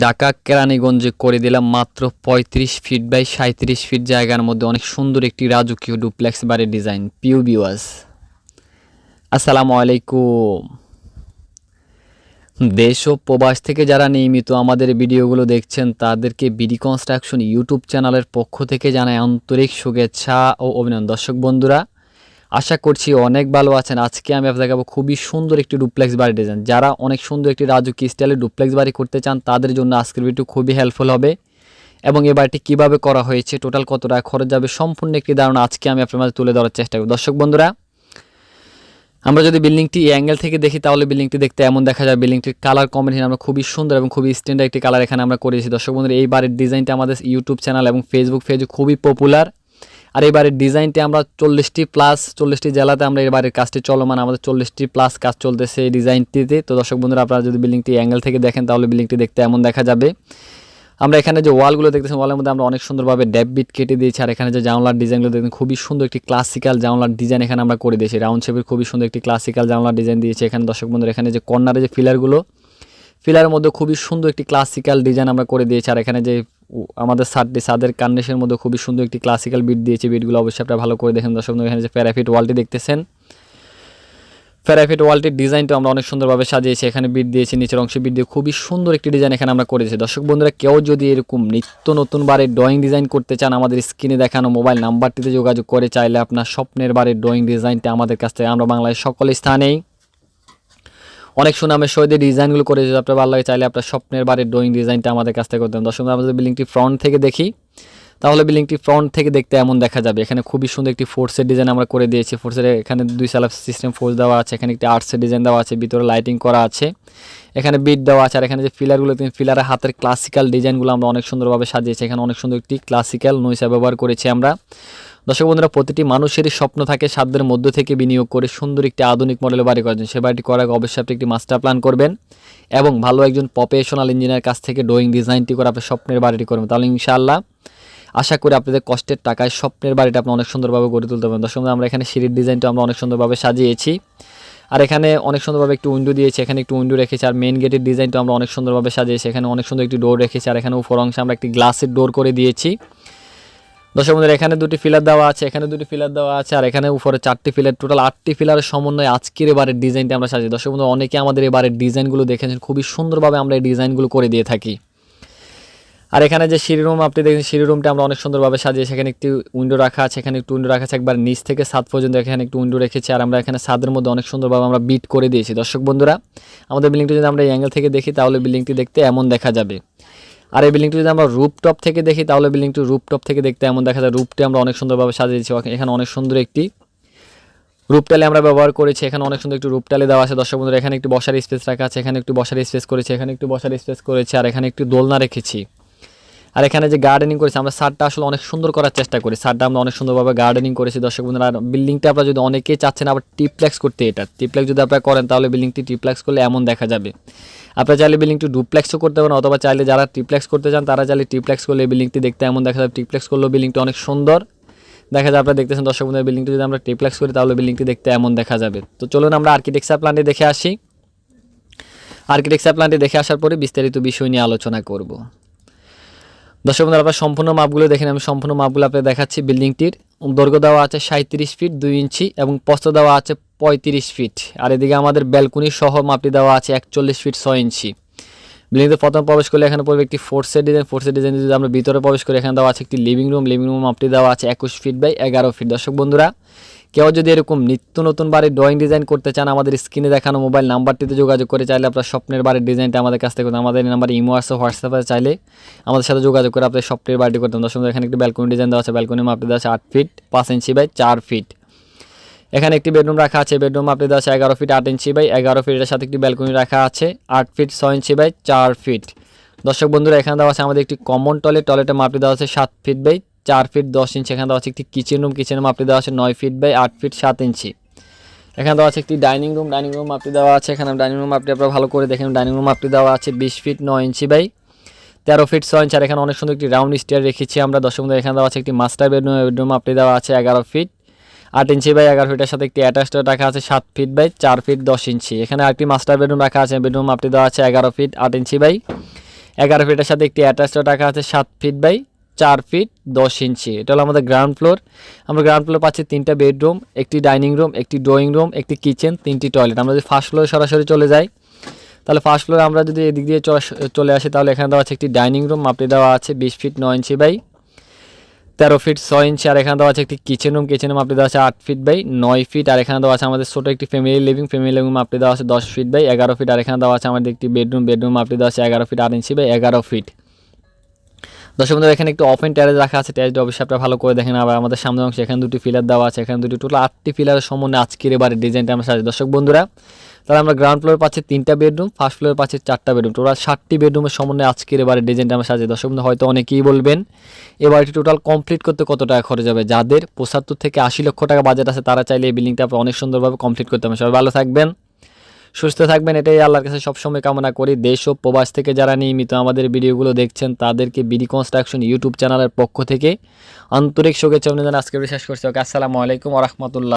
ঢাকা কেরানীগঞ্জে করে দিলাম মাত্র পঁয়ত্রিশ ফিট বাই সাঁত্রিশ ফিট জায়গার মধ্যে অনেক সুন্দর একটি রাজকীয় ডুপ্লেক্স বাড়ির ডিজাইন পিউ বিওয়াস আসসালামু আলাইকুম। দেশ ও প্রবাস থেকে যারা নিয়মিত আমাদের ভিডিওগুলো দেখছেন, তাদেরকে বিডি কনস্ট্রাকশন ইউটিউব চ্যানেলের পক্ষ থেকে জানায় আন্তরিক শুভেচ্ছা ও অভিনন্দন। দর্শক বন্ধুরা আশা করছি অনেক ভালো আছেন। আজকে আমি আপনাদের দেখাবো খুবই সুন্দর একটি ডুপ্লেক্স বাড়ি ডিজাইন যারা অনেক সুন্দর একটি রাজকীয় স্টাইলের ডুপ্লেক্স বাড়ি করতে চান, তাদের জন্য আজকের ভিডিও খুবই হেল্পফুল হবে। এবং এই বাড়িটি কীভাবে করা হয়েছে টোটাল কত টাকা খরচ যাবে, সম্পূর্ণ একটি ধারণা আজকে আমি আপনার মাঝে তুলে ধরার চেষ্টা করব। দর্শক বন্ধুরা, আমরা যদি বিল্ডিংটি অ্যাঙ্গেল থেকে দেখি, তাহলে বিল্ডিংটি দেখতে এমন দেখা যায়, বিল্ডিংটির কালার কম্বিনেশন আমরা খুবই সুন্দর এবং খুবই স্ট্যান্ডার্ড একটি কালার এখানে আমরা করেছি। দর্শক বন্ধুরা, এই বাড়ির ডিজাইনটা আমাদের ইউটিউব চ্যানেল এবং ফেসবুক পেজে খুবই পপুলার আর এই বাড়ির ডিজাইনটি আমরা চল্লিশটি প্লাস চল্লিশটি জেলাতে আমরা এই বাড়ির কাজটি চলমান, আমাদের চল্লিশটি প্লাস কাজ চলতেছে এই ডিজাইনটিতে তো দর্শক বন্ধুরা, আপনারা যদি বিল্ডিংটি অ্যাঙ্গেল থেকে দেখেন, তাহলে বিল্ডিংটি দেখতে এমন দেখা যাবে। আমরা এখানে যে ওয়ালগুলো দেখতেছি ওয়ালের মধ্যে আমরা অনেক সুন্দরভাবে ড্যাব বিট কেটে দিয়েছি, আর এখানে যে জানলার ডিজাইনগুলো দেখতেন খুবই সুন্দর একটি ক্লাসিক্যাল জানলার ডিজাইন এখানে আমরা করে দিয়েছি। রাউন্ড শেপের খুবই সুন্দর একটি ক্লাসিক্যাল জানলার ডিজাইন দিয়েছি এখানে। দর্শক বন্ধুরা, এখানে যে কর্নারে যে ফিলারগুলো ফিলারের মধ্যে খুবই সুন্দর একটি ক্লাসিক্যাল ডিজাইন আমরা করে দিয়েছি, আর এখানে যে আমাদের সাদটি সাদের কান্ডেশের মধ্যে খুবই সুন্দর একটি ক্লাসিক্যাল বিট দিয়েছে। বিটগুলো অবশ্যই আপনারা ভালো করে দেখেন। দর্শক এখানে যে প্যারাফিট ওয়ালটি দেখতেছেন প্যারাফিট ওয়ালটির ডিজাইনটা আমরা অনেক সুন্দরভাবে সাজিয়েছি। এখানে বিট দিয়েছি, নিচের অংশে বিট দিয়ে খুবই সুন্দর একটি ডিজাইন এখানে আমরা করেছি। দর্শক বন্ধুরা, কেউ যদি এরকম নিত্য নতুন বারে ড্রয়িং ডিজাইন করতে চান, আমাদের স্ক্রিনে দেখানো মোবাইল নাম্বারটিতে যোগাযোগ করে, চাইলে আপনার স্বপ্নের বারে ড্রয়িং ডিজাইনটা আমাদের কাছ থেকে আমরা বাংলায় সকল স্থানেই অনেক সুনামের সহিত ডিজাইনগুলো করে যদি আপনার ভালো লাগে, চাইলে আপনার স্বপ্নের বাড়ির ড্রয়িং ডিজাইনটা আমাদের কাছ থেকে করতে হবে দর্শক, আমরা যদি বিল্ডিংটি ফ্রন্ট থেকে দেখি, তাহলে বিল্ডিংটি ফ্রন্ট থেকে দেখতে এমন দেখা যাবে। এখানে খুবই সুন্দর একটি ফোর্সের ডিজাইন আমরা করে দিয়েছি। ফোর্সের এখানে দুই সালাপ সিস্টেম ফোর্স দেওয়া আছে, এখানে একটি আর্টসের ডিজাইন দেওয়া আছে, ভিতরে লাইটিং করা আছে, এখানে বিট দেওয়া আছে, আর এখানে যে ফিলারগুলো তিনি ফিলারের হাতের ক্লাসিক্যাল ডিজাইনগুলো আমরা অনেক সুন্দরভাবে সাজিয়েছি। এখানে অনেক সুন্দর একটি ক্লাসিক্যাল নৈশা ব্যবহার করেছি আমরা। দর্শক বন্ধুরা, প্রতিটি মানুষেরই স্বপ্ন থাকে সাধ্যের মধ্য থেকে বিনিয়োগ করে সুন্দর একটি আধুনিক মডেলের বাড়ি করার জন্য। সে বাড়িটি করার আগে অবশ্যই আপনি একটি মাস্টার প্ল্যান করবেন এবং ভালো একজন প্রফেশনাল ইঞ্জিনিয়ার কাছ থেকে ড্রয়িং ডিজাইনটি করে আপনি স্বপ্নের বাড়িটি করবেন। তাহলে ইনশাআল্লাহ আশা করি আপনাদের কষ্টের টাকায় স্বপ্নের বাড়িটা আপনি অনেক সুন্দরভাবে গড়ে তুলতে পারবেন। দর্শক আমরা এখানে সিঁড়ির ডিজাইনটা আমরা অনেক সুন্দরভাবে সাজিয়েছি। আর এখানে অনেক সুন্দরভাবে একটু উইন্ডো দিয়েছি, এখানে একটু উইন্ডো রেখেছি আর মেন গেটের ডিজাইনটা আমরা অনেক সুন্দরভাবে সাজিয়েছি। এখানে অনেক সুন্দর একটি ডোর রেখেছি আর এখানে উপর অংশে আমরা একটি গ্লাসের ডোর করে দিয়েছি। দর্শক বন্ধুরা, এখানে দুটি ফিলার দেওয়া আছে, এখানে দুটি ফিলার দেওয়া আছে, আর এখানে উপরে চারটি ফিলার টোটাল আটটি ফিলারের সমন্বয়ে আজকের এবারের ডিজাইনটা আমরা সাজিয়ে। দর্শক বন্ধুরা, অনেকে আমাদের এবারের ডিজাইনগুলো দেখেছেন, খুবই সুন্দরভাবে আমরা এই ডিজাইনগুলো করে দিয়ে থাকি। আর এখানে যে সিঁড়ি রুম, আপনি দেখেন সিঁড়ি রুমটা আমরা অনেক সুন্দরভাবে সাজিয়ে, সেখানে একটি উইন্ডো রাখা আছে, এখানে একটু উইন্ডো রাখা আছে, একবার নিচ থেকে ছাদ পর্যন্ত এখানে একটু উইন্ডো রেখেছি, আর আমরা এখানে ছাদের মধ্যে অনেক সুন্দরভাবে আমরা বিট করে দিয়েছি। দর্শক বন্ধুরা, আমাদের বিল্ডিংটি যদি আমরা এই অ্যাঙ্গেল থেকে দেখি, তাহলে বিল্ডিংটি দেখতে এমন দেখা যাবে। আর এই বিল্ডিংটি যদি আমরা রুপটপ থেকে দেখি, তাহলে বিল্ডিংটি রুপটপ থেকে দেখতে এমন দেখা যায়। রুপটি আমরা অনেক সুন্দরভাবে সাজিয়েছি এখানে অনেক সুন্দর একটি রূপটালে আমরা ব্যবহার করেছি। এখানে অনেক সুন্দর একটু রূপটালে দেওয়া আছে। দর্শক বন্ধুরা, এখানে একটি বসার স্পেস রাখা আছে, এখানে একটু বসার স্পেস করেছে, এখানে একটু বসার স্পেস করেছে, আর এখানে একটি দোলনা রেখেছি। আর এখানে যে গার্ডেনিং করেছি, আমরা সারটা আসলে অনেক সুন্দর করার চেষ্টা করি। সারটা আমরা অনেক সুন্দরভাবে গার্ডেনিং করেছি। দর্শক বন্ধুরা, আর বিল্ডিংটা আপনারা যদি অনেকেই চাচ্ছেন আবার টিপ্লেক্স করতে এটা টিপ্লেক্স যদি আপনারা করেন, তাহলে বিল্ডিংটি টিপ্লেক্স করলে এমন দেখা যাবে। আপনারা চাইলে বিল্ডিংটি ডুপ্লেক্সও করতে পারেন, অথবা চাইলে যারা ট্রিপ্লেক্স করতে চান, তারা চাইলে ট্রিপ্লেক্স করলে বিল্ডিংটি দেখতে এমন দেখা যাবে। ট্রিপ্লেক্স করলেও বিল্ডিংটি অনেক সুন্দর। দেখা যায় আপনারা দেখতেছেন, দর্শক বন্ধুরা বিল্ডিংটি যদি আমরা ট্রিপ্লেক্স করি, তাহলে বিল্ডিংটি দেখতে এমন দেখা যাবে। তো চলুন আমরা আর্কিটেকচার প্ল্যানটি দেখে আসি। আর্কিটেকচার প্ল্যানটি দেখে আসার পরে বিস্তারিত বিষয় নিয়ে আলোচনা করব। দর্শক বন্ধুরা, আপনারা সম্পূর্ণ মাপগুলো দেখেন, আমি সম্পূর্ণ মাপগুলো আপনাদের দেখাচ্ছি। বিল্ডিংটির দৈর্ঘ্য দেওয়া আছে সাঁত্রিশ ফিট, দুই ইঞ্চি, এবং প্রস্থ দেওয়া আছে পঁয়ত্রিশ ফিট। আর এদিকে আমাদের ব্যালকনি সহ মাপটি দেওয়া আছে একচল্লিশ ফিট, ছয় ইঞ্চি। বিল্ডিংতে প্রথম প্রবেশ করলে এখানে পড়বে একটি ফোর্সের ডিজাইন ফোর্সের ডিজাইন যদি আমরা ভিতরে প্রবেশ করি, এখানে দেওয়া আছে একটি লিভিং রুম লিভিং রুম মাপটি দেওয়া আছে একুশ ফিট বাই এগারো ফিট। দর্শক বন্ধুরা কেউ যদি এরকম নিত্য নতুন বাড়ির ড্রয়িং ডিজাইন করতে চান, আমাদের স্ক্রিনে দেখানো মোবাইল নাম্বারটিতে যোগাযোগ করে চাইলে আপনার স্বপ্নের বাড়ির ডিজাইনটা আমাদের কাছ থেকে আমাদের নাম্বার ইমো আছে, হোয়াটসঅ্যাপে চাইলে আমাদের সাথে যোগাযোগ করে আপনার স্বপ্নের বাড়িটি করতে দর্শক এখানে একটি ব্যালকনি ডিজাইন দেওয়া আছে। ব্যালকনি মাপটি দেওয়া আছে আট ফিট পাঁচ ইঞ্চি বাই চার ফিট এখানে একটি বেডরুম রাখা আছে। বেডরুম আপনি দেওয়া আছে এগারো ফিট আট ইঞ্চি বাই এগারো ফিটের সাথে একটি ব্যালকনি রাখা আছে আট ফিট ছয় ইঞ্চি বাই চার ফিট দর্শক বন্ধুরা, এখানে দেওয়া আছে আমাদের একটি কমন টয়লেট টয়লেটের মাপটি দেওয়া আছে সাত ফিট বাই চার ফিট দশ ইঞ্চি এখানে দেওয়া আছে একটি কিচেন রুম কিচেনের মাপটি দেওয়া আছে নয় ফিট বাই আট ফিট সাত ইঞ্চি এখানে দেওয়া আছে একটি ডাইনিং রুম ডাইনিং রুম মাপটি দেওয়া আছে, এখানে ডাইনিং রুম মাপটি আপনারা ভালো করে দেখেন ডাইনিং রুম মাপটি দেওয়া আছে বিশ ফিট নয় ইঞ্চি বাই তেরো ফিট ছয় ইঞ্চি আর এখানে অনেক সুন্দর একটি রাউন্ড স্টিয়ার রেখেছি আমরা, দর্শক বন্ধুরা, এখানে দেওয়া আছে একটি মাস্টার বেডরুম বেডরুম মাপটি দেওয়া আছে এগারো ফিট আট ইঞ্চি বাই এগারো ফিটের সাথে একটি অ্যাটাচড রাখা আছে সাত ফিট বাই চার ফিট দশ ইঞ্চি এখানে আরেকটি মাস্টার বেডরুম রাখা আছে বেডরুম মাপটি দেওয়া আছে এগারো ফিট আট ইঞ্চি বাই এগারো ফিটের সাথে একটি অ্যাটাচড রাখা আছে সাত ফিট বাই চার ফিট দশ ইঞ্চি। এটা হলো আমাদের গ্রাউন্ড ফ্লোর আমরা গ্রাউন্ড ফ্লোর পাচ্ছি তিনটা বেডরুম একটি ডাইনিং রুম একটি ড্রয়িং রুম একটি কিচেন তিনটি টয়লেট আমরা যদি ফার্স্ট ফ্লোরে সরাসরি চলে যাই, তাহলে ফার্স্ট ফ্লোরে আমরা যদি এদিক দিয়ে চলে- আসি, তাহলে এখানে দেওয়া আছে একটি ডাইনিং রুম মাপটি দেওয়া আছে বিশ ফিট নয় ইঞ্চি বাই তেরো ফিট ছয় ইঞ্চি। আর এখানে দেওয়া আছে একটি কিচেন রুম কিচেন রুম আপনি দেওয়া আছে আট ফিট বাই নয় ফিট। আর এখানে দেওয়া আছে আমাদের ছোটো একটি ফ্যামিলি লিভিং ফ্যামিলি লিভিং আপনি দেওয়া আছে দশ ফিট বাই এগারো ফিট। আর এখানে দেওয়া আছে আমাদের একটি বেডরুম বেডরুম আপনি দেওয়া আছে এগারো ফিট আট ইঞ্চি বাই এগারো ফিট। দর্শক বন্ধুরা, এখানে একটু ওপেন ট্যারেজ রাখা আছে। ট্যারেজ অবশ্যই আপনারা ভালো করে দেখেন। আবার আমাদের সামনে অংশে এখানে দুটি ফিলার দেওয়া আছে। এখানে দুটি টোটাল আটটি ফিলারের সমন্বয়ে আজকের এবারে ডিজাইনটা আমরা সাজাই। দর্শক বন্ধুরা, তাহলে আমরা গ্রাউন্ড ফ্লোর পাচ্ছি তিনটা বেডরুম ফার্স্ট ফ্লোর পাচ্ছি চারটা বেডরুম টোটাল ষাটটি বেডরুমের সমন্বয়ে আজকের এবারে ডিজাইনটা আমরা সাজাই। দর্শক বন্ধু হয়তো অনেকেই বলবেন এই বাড়িটি টোটাল কমপ্লিট করতে কত টাকা খরচ হবে? যাদের পঁচাত্তর থেকে আশি লক্ষ টাকা বাজেট আছে, তারা চাইলে এই বিল্ডিংটা অনেক সুন্দরভাবে কমপ্লিট করতে হবে সবাই ভালো থাকবেন। সুস্থ থাকবেন, এটাই আল্লাহর কাছে সবসময় কামনা করি। দেশ ও প্রবাস থেকে যারা নিয়মিত আমাদের ভিডিওগুলো দেখছেন, তাদেরকে বিডি কনস্ট্রাকশন ইউটিউব চ্যানেলের পক্ষ থেকে আন্তরিক শুভেচ্ছা অভিনন্দন। আজকে বিশ্বাস করছি। ওকে, আসসালামু আলাইকুম রহমতুল্লাহ।